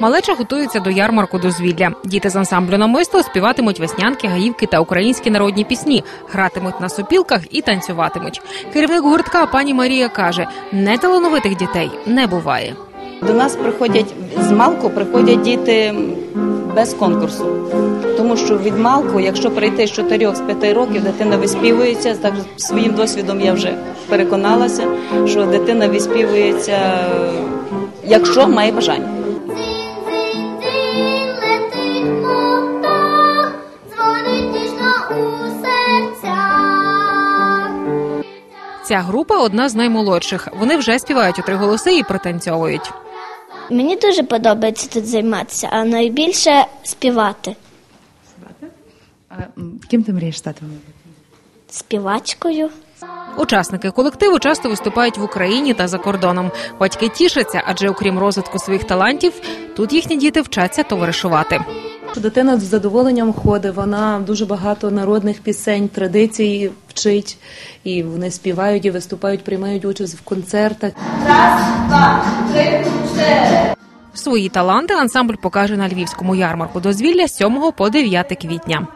Малеча готується до ярмарку дозвілля. Діти з ансамблю намисто співатимуть веснянки, гаївки та українські народні пісні, гратимуть на сопілках і танцюватимуть. Керівник гуртка пані Марія каже: неталановитих дітей не буває. До нас приходять з малку, приходять діти без конкурсу. Тому що від малку, якщо прийти з 4 з 5 років, дитина виспівується. Так своїм досвідом я вже переконалася, що дитина виспівується, якщо має бажання. Ця група одна з наймолодших. Вони вже співають у три голоси і пританцьовують. Мені дуже подобається тут займатися, а найбільше співати А ким ти мрієш стати? співачкою. Учасники колективу часто виступають в Україні та за кордоном. Батьки тішаться, адже окрім розвитку своїх талантів, тут їхні діти вчаться товаришувати. Дитина з задоволенням ходить, вона дуже багато народних пісень, традицій вчить, і вони співають і виступають, приймають участь в концертах. Свої таланти ансамбль покаже на львівському ярмарку дозвілля з 7 по 9 квітня.